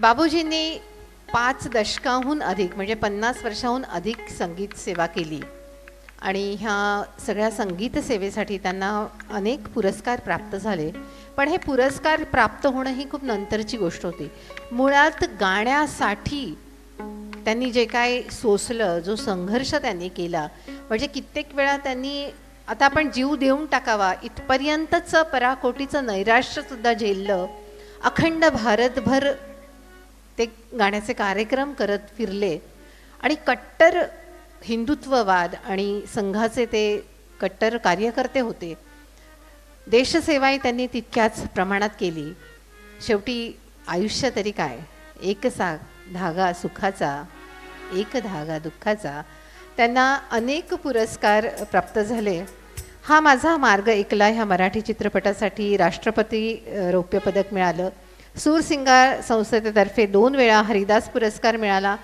बाबूजींनी पाच दशकाहून अधिक म्हणजे पन्नास वर्षाहून अधिक संगीत सेवा केली. आणि ह्या सगळ्या संगीत सेवेसाठी त्यांना अनेक पुरस्कार प्राप्त झाले. पण हे पुरस्कार प्राप्त होणं ही खूप नंतरची गोष्ट होती. मुळात गाण्यासाठी त्यांनी जे काय सोसलं जो संघर्ष त्यांनी केला म्हणजे कित्येक वेळा त्यांनी आता आपण जीव देऊन टाकावा इथपर्यंतचं पराकोटीचं नैराश्यसुद्धा झेललं अखंड भारतभर ते गाण्याचे कार्यक्रम करत फिरले. आणि कट्टर हिंदुत्ववाद आणि संघाचे ते कट्टर कार्यकर्ते होते. देशसेवाही त्यांनी तितक्याच प्रमाणात केली. शेवटी आयुष्य तरी काय? एक सा धागा सुखाचा एक धागा दुःखाचा. त्यांना अनेक पुरस्कार प्राप्त झाले. हा माझा मार्ग ऐकला ह्या मराठी चित्रपटासाठी राष्ट्रपती रौप्यपदक रौप्य पदक मिळालं. सूरसिंगार संस्थेतर्फे दोन वेळा हरिदास पुरस्कार मिळाला.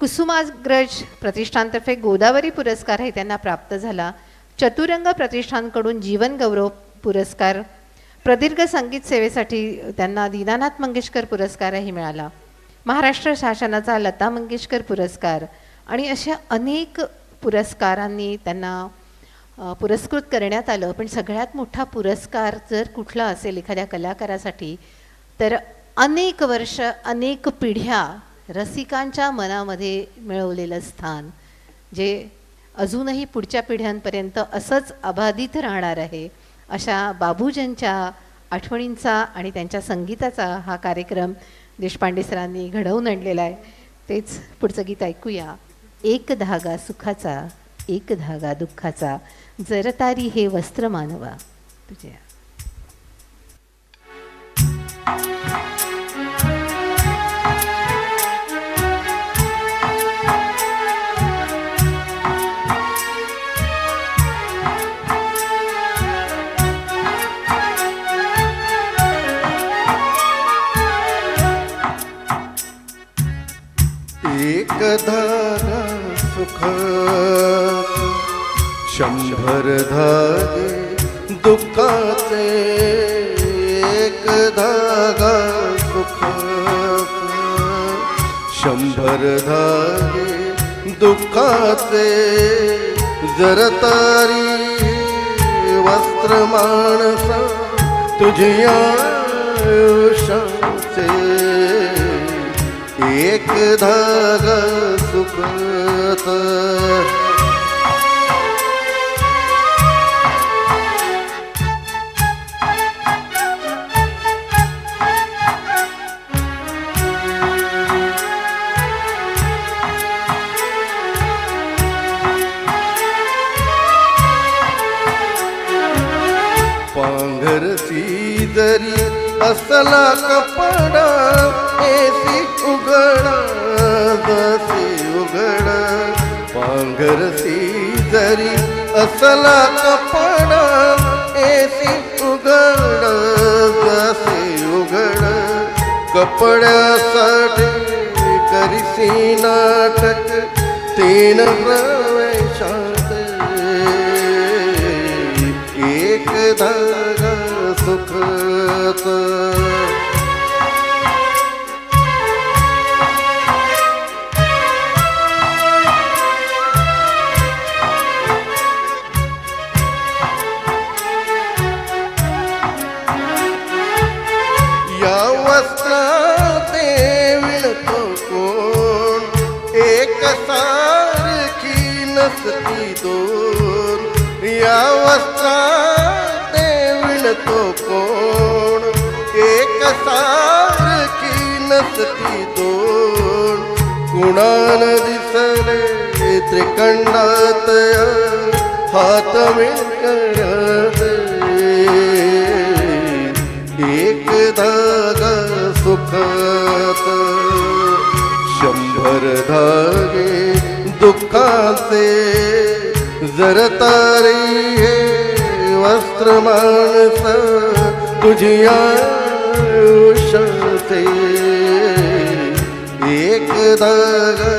कुसुमाग्रज प्रतिष्ठानतर्फे गोदावरी पुरस्कारही त्यांना प्राप्त झाला. चतुरंग प्रतिष्ठानकडून जीवनगौरव पुरस्कार प्रदीर्घ संगीत सेवेसाठी त्यांना दीनानाथ मंगेशकर पुरस्कारही मिळाला. महाराष्ट्र शासनाचा लता मंगेशकर पुरस्कार आणि अशा अनेक पुरस्कारांनी त्यांना पुरस्कृत करण्यात आलं. पण सगळ्यात मोठा पुरस्कार जर कुठला असेल एखाद्या कलाकारासाठी तर अनेक वर्ष अनेक पिढ्या रसिकांच्या मनामध्ये मिळवलेलं स्थान जे अजूनही पुढच्या पिढ्यांपर्यंत असंच अबाधित राहणार आहे अशा बाबूजींच्या आठवणींचा आणि त्यांच्या संगीताचा हा कार्यक्रम देशपांडे सरांनी घडवून आणलेला आहे. तेच पुढचं गीत ऐकूया. एक धागा सुखाचा एक धागा दुःखाचा जरतारी हे वस्त्र मानवा. तुझ्या धन सुख। शंभर धागे दुःखाचे एक धागा सुख। शंभर धागे दुःखाचे जर तारी वस्त्र माणस तुझ्या आयुष्याचे। एक धागा सुखत पांघरती जरी असला कपडा करती जरी असला कपडा एसी उघड जसे उघड कपड्यासाठी करीसी नाटक तीन प्रवेशात एक धागा सुखत कोण एक सारखी नसती दोन. या वस्त्राते विणतो कोण? एक सारखी नसती दोन. कुणान दिसले त्रिकंडात हात मिळकण्यात. एक धागा सुखत. शंभर धागे दुःखाचे जर तारी हे वस्त्र माणस तुझी आयुष्याचे. एक धागा